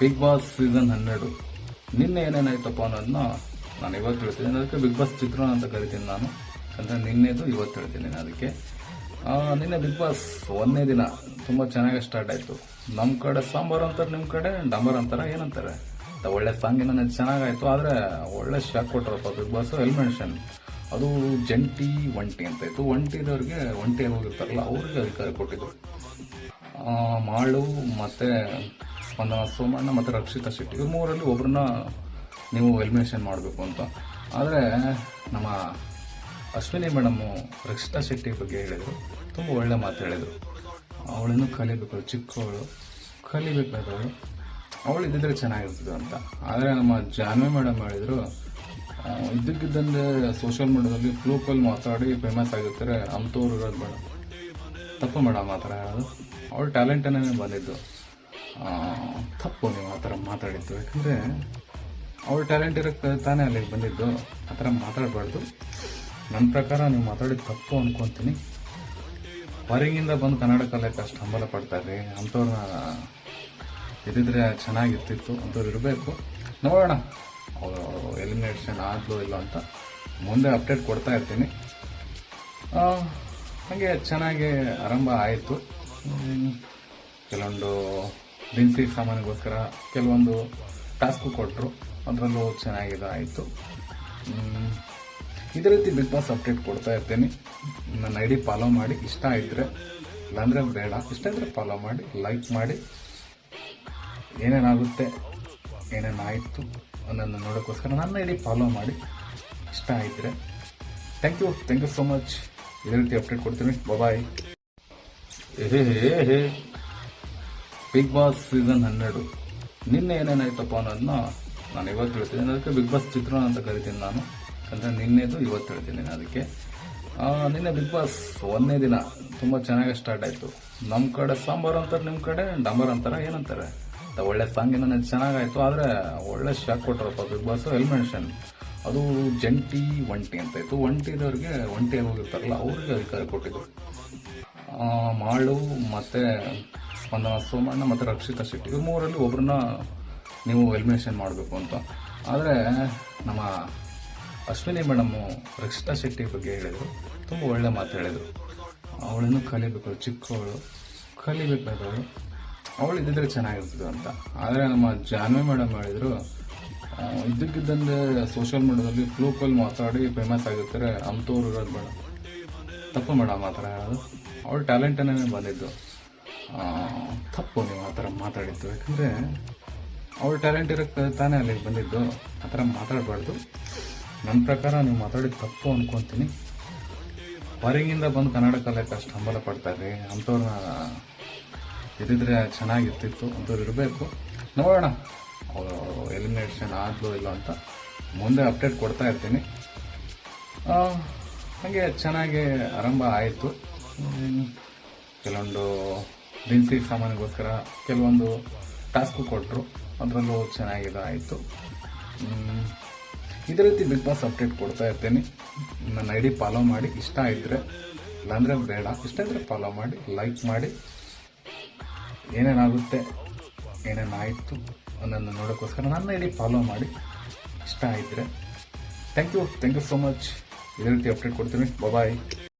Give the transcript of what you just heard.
Big boss season ಹನ್ನೆರಡು. ನಿನ್ನೆ ಏನೇನಾಯ್ತಪ್ಪ ಅನ್ನೋದನ್ನ ನಾನು ಇವತ್ತು ಹೇಳ್ತೀನಿ. ಅದಕ್ಕೆ ಬಿಗ್ ಬಾಸ್ ಚಿತ್ರಣ ಅಂತ ಕರಿತೀನಿ ನಾನು. ಅಂದರೆ ನಿನ್ನೆದು, ಇವತ್ತು ಹೇಳ್ತೀನಿ ಅದಕ್ಕೆ. ನಿನ್ನೆ ಬಿಗ್ ಬಾಸ್ ಒಂದನೇ ದಿನ ತುಂಬ ಚೆನ್ನಾಗಿ ಸ್ಟಾರ್ಟ್ ಆಯಿತು. ನಮ್ಮ ಕಡೆ ಸಾಂಬಾರು ಅಂತಾರೆ ನಿಮ್ಮ ಕಡೆ ಡಂಬರ್ ಅಂತಾರೆ, ಏನಂತಾರೆ? ಒಳ್ಳೆ ಸಾಂಗ್ ಏನೋ ಚೆನ್ನಾಗಾಯ್ತು. ಆದರೆ ಒಳ್ಳೆ ಶಾಕ್ ಕೊಟ್ಟರಪ್ಪ ಬಿಗ್ ಬಾಸ್ ಎಲ್ ಮೆನ್ಷನ್ ಅದು ಜಂಟಿ ಒಂಟಿ ಅಂತ ಇತ್ತು. ಒಂಟಿದವ್ರಿಗೆ ಒಂಟಿ ಹೋಗಿರ್ತಾರಲ್ಲ, ಅವ್ರಿಗೆ ಅಧಿಕಾರ ಕೊಟ್ಟಿದ್ರು. ಮಾಳು ಮತ್ತೆ ಸ್ಪಂದನ ಸೋಮಣ್ಣ ಮತ್ತೆ ರಕ್ಷಿತಾ ಶೆಟ್ಟಿ, ಇವ್ರ ಮೂರಲ್ಲಿ ಒಬ್ಬರನ್ನ ನೀವು ಎಲಿಮಿನೇಷನ್ ಮಾಡಬೇಕು ಅಂತ. ಆದರೆ ನಮ್ಮ ಅಶ್ವಿನಿ ಮೇಡಮ್ಮು ರಕ್ಷಿತಾ ಶೆಟ್ಟಿ ಬಗ್ಗೆ ಹೇಳಿದರು. ತುಂಬ ಒಳ್ಳೆ ಮಾತು ಹೇಳಿದರು. ಅವಳನ್ನು ಕಲಿಬೇಕು, ಚಿಕ್ಕವಳು, ಕಲಿಬೇಕಾದವಳು. ಅವಳು ಇದ್ದಿದ್ರೆ ಚೆನ್ನಾಗಿರ್ತದೆ ಅಂತ. ಆದರೆ ನಮ್ಮ ಜಾನ್ವಿ ಮೇಡಮ್ ಹೇಳಿದರು ಇದ್ದಕ್ಕಿದ್ದಂತೆ ಸೋಷಿಯಲ್ ಮೀಡಿಯಾದಲ್ಲಿ ಗ್ರೂಪಲ್ಲಿ ಮಾತಾಡಿ ಫೇಮಸ್ ಆಗಿರ್ತಾರೆ ಅಂಥವ್ರು ಇರೋದು ಬೇಡ. ತಪ್ಪು ಮೇಡಮ್ ಆ ಥರ ಹೇಳೋದು. ಅವಳ ಟ್ಯಾಲೆಂಟನ್ನೇ ಬಂದಿದ್ದು. ತಪ್ಪು ನೀವು ಆ ಥರ ಮಾತಾಡಿದ್ದು. ಯಾಕಂದರೆ ಅವಳ ಟ್ಯಾಲೆಂಟ್ ಇರೋಕ್ಕೆ ತಾನೇ ಅಲ್ಲಿಗೆ ಬಂದಿದ್ದು. ಆ ಥರ ಮಾತಾಡಬಾರ್ದು. ನನ್ನ ಪ್ರಕಾರ ನೀವು ಮಾತಾಡಿದ್ದು ತಪ್ಪು ಅಂದ್ಕೊತೀನಿ ಹೊರಗಿಂದ ಬಂದು ಕನ್ನಡ ಕಲಿಯಕ್ಕೆ ಅಷ್ಟು ಹಂಬಲ ಪಡ್ತಾರೆ ಅಂಥವ್ರನ್ನ ಇದ್ದಿದ್ರೆ ಚೆನ್ನಾಗಿರ್ತಿತ್ತು. ಅಂಥವ್ರು ಇರಬೇಕು. ನೋಡೋಣ. ಅವರು ಎಲಿಮಿನೇಷನ್ ಆದಲೋ ಇಲ್ಲ ಅಂತ ಮುಂದೆ ಅಪ್ಡೇಟ್ ಕೊಡ್ತಾ ಇರ್ತೀನಿ. ಹಾಗೆ ಚೆನ್ನಾಗಿ ಆರಂಭ ಆಯಿತು. ಕೆಲವೊಂದು ದಿನಸಿ ಸಾಮಾನಿಗೋಸ್ಕರ ಕೆಲವೊಂದು ಟಾಸ್ಕು ಕೊಟ್ಟರು ಅದರಲ್ಲೂ ಚೆನ್ನಾಗಿದೆ ಆಯಿತು ಇದೇ ರೀತಿ ಬಿಗ್ ಬಾಸ್ ಅಪ್ಡೇಟ್ ಕೊಡ್ತಾ ಇರ್ತೀನಿ. ನನ್ನ ಐ ಡಿ ಫಾಲೋ ಮಾಡಿ. ಇಷ್ಟ ಇದ್ದರೆ ಇಲ್ಲಾಂದರೆ ಬೇಡ. ಇಷ್ಟ ಇದ್ದರೆ ಫಾಲೋ ಮಾಡಿ, ಲೈಕ್ ಮಾಡಿ. ಏನೇನಾಗುತ್ತೆ, ಏನೇನಾಯಿತು ಅನ್ನೋದನ್ನು ನೋಡೋಕ್ಕೋಸ್ಕರ ನನ್ನ ಐ ಡಿ ಫಾಲೋ ಮಾಡಿ. ಇಷ್ಟ ಇದ್ದರೆ thank you. Thank you so much. ಇದೇ ಅಪ್ಡೇಟ್ ಕೊಡ್ತೀನಿ. Bye hey hey big boss season ಹನ್ನೆರಡು. ನಿನ್ನೆ ಏನೇನಾಯ್ತಪ್ಪ ಅನ್ನೋದನ್ನ ನಾನು ಇವತ್ತು ಹೇಳ್ತೀನಿ. ಅದಕ್ಕೆ ಬಿಗ್ ಬಾಸ್ ಚಿತ್ರಣ ಅಂತ ಕರಿತೀನಿ ನಾನು. ಅಂದರೆ ನಿನ್ನೆದು ಇವತ್ತು ಹೇಳ್ತೀನಿ ಅದಕ್ಕೆ. ನಿನ್ನೆ ಬಿಗ್ ಬಾಸ್ ಒಂದನೇ ದಿನ ತುಂಬ ಚೆನ್ನಾಗಿ ಸ್ಟಾರ್ಟ್ ಆಯಿತು. ನಮ್ಮ ಕಡೆ ಸಾಂಬಾರು ಅಂತಾರೆ ನಿಮ್ಮ ಕಡೆ, ಡಂಬರ್ ಅಂತಾರೆ, ಏನಂತಾರೆ? ಒಳ್ಳೆ ಸಾಂಗ್ ಏನೋ ಚೆನ್ನಾಗಾಯ್ತು, ಆದರೆ ಒಳ್ಳೆ ಶಾಕ್ ಕೊಟ್ಟರಪ್ಪ ಬಿಗ್ ಬಾಸ್ ಎಲ್ ಮೆನ್ಷನ್ ಅದು ಜಂಟಿ ಒಂಟಿ ಅಂತ ಇತ್ತು. ಒಂಟಿದವ್ರಿಗೆ ಒಂಟಿ ಹೋಗಿರ್ತಾರಲ್ಲ, ಅವ್ರಿಗೆ ಅಧಿಕಾರ ಕೊಟ್ಟಿದ್ರು ಮಾಳು ಮತ್ತು ಸ್ಪಂದನ ಸೋಮಣ್ಣ ಮತ್ತು ರಕ್ಷಿತಾ ಶೆಟ್ಟಿ ಇವ್ರ ಮೂರಲ್ಲಿ ಒಬ್ಬರನ್ನ ನೀವು ಎಲಿಮಿನೇಷನ್ ಮಾಡಬೇಕು ಅಂತ. ಆದರೆ ನಮ್ಮ ಅಶ್ವಿನಿ ಮೇಡಮ್ಮು ರಕ್ಷಿತಾ ಶೆಟ್ಟಿ ಬಗ್ಗೆ ಹೇಳಿದರು. ತುಂಬ ಒಳ್ಳೆ ಮಾತು ಹೇಳಿದರು. ಅವಳನ್ನು ಕಲಿಬೇಕು, ಚಿಕ್ಕವಳು, ಕಲಿಬೇಕಾದವಳು. ಅವಳು ಇದ್ದಿದ್ರೆ ಚೆನ್ನಾಗಿರ್ತದೆ ಅಂತ. ಆದರೆ ನಮ್ಮ ಜಾನ್ವಿ ಮೇಡಮ್ ಹೇಳಿದರು ಇದ್ದಕ್ಕಿದ್ದಂಗೆ ಸೋಷಿಯಲ್ ಮೀಡಿಯಾದಲ್ಲಿ ಲೋಕಲ್ ಮಾತಾಡಿ ಫೇಮಸ್ ಆಗಿರ್ತಾರೆ. ಅಂಥವ್ರು ಇರೋದು ಬೇಡ. ತಪ್ಪು ಮೇಡಮ್ ಆ ಥರ ಹೇಳೋದು ಅವ್ರ ಟ್ಯಾಲೆಂಟನ್ನೇ ಬಂದಿದ್ದು. ತಪ್ಪು ನೀವು ಆ ಥರ ಮಾತಾಡಿದ್ದು. ಯಾಕಂದರೆ ಅವ್ರ ಟ್ಯಾಲೆಂಟ್ ಇರೋಕ್ಕೆ ತಾನೇ ಅಲ್ಲಿಗೆ ಬಂದಿದ್ದು. ಆ ಥರ ಮಾತಾಡಬಾರ್ದು. ನನ್ನ ಪ್ರಕಾರ ನೀವು ಮಾತಾಡಿದ ತಪ್ಪು ಅಂದ್ಕೊತೀನಿ ಹೊರಗಿಂದ ಬಂದು ಕನ್ನಡ ಕಲಿಯೋಕೆ ಅಷ್ಟು ಹಂಬಲ ಪಡ್ತಾರೆ ಅಂಥವ್ರನ್ನ ಇದ್ದಿದ್ರೆ ಚೆನ್ನಾಗಿರ್ತಿತ್ತು. ಅಂಥವ್ರು ಇರಬೇಕು. ನೋಡೋಣ. ಎಲಿಮಿನೇಷನ್ ಆದ್ಲು ಇಲ್ಲ ಅಂತ ಮುಂದೆ ಅಪ್ಡೇಟ್ ಕೊಡ್ತಾ ಇರ್ತೀನಿ. ಹಾಗೆ ಚೆನ್ನಾಗಿ ಆರಂಭ ಆಯಿತು. ಕೆಲವೊಂದು ದಿನಸಿ ಸಾಮಾನಿಗೋಸ್ಕರ ಕೆಲವೊಂದು ಟಾಸ್ಕು ಕೊಟ್ಟರು ಅದರಲ್ಲೂ ಚೆನ್ನಾಗಿದೆ ಆಯಿತು ಇದೇ ರೀತಿ ಬಿಗ್ ಬಾಸ್ ಅಪ್ಡೇಟ್ ಕೊಡ್ತಾ ಇರ್ತೀನಿ. ನನ್ನ ಐ ಡಿ ಫಾಲೋ ಮಾಡಿ. ಇಷ್ಟ ಇದ್ದರೆ ಇಲ್ಲಾಂದರೆ ಬೇಡ. ಇಷ್ಟ ಇದ್ದರೆ ಫಾಲೋ ಮಾಡಿ ಲೈಕ್ ಮಾಡಿ. ಏನೇನಾಗುತ್ತೆ, ಏನೇನಾಯಿತು ಅನ್ನೋದನ್ನ ನೋಡೋಕ್ಕೋಸ್ಕರ ನನ್ನ ಇಡೀ ಫಾಲೋ ಮಾಡಿ. ಇಷ್ಟ ಇದ್ದರೆ thank you thank you so much ಇದೇ ರೀತಿ ಅಪ್ಡೇಟ್ ಕೊಡ್ತೀನಿ. ಬಾಯ್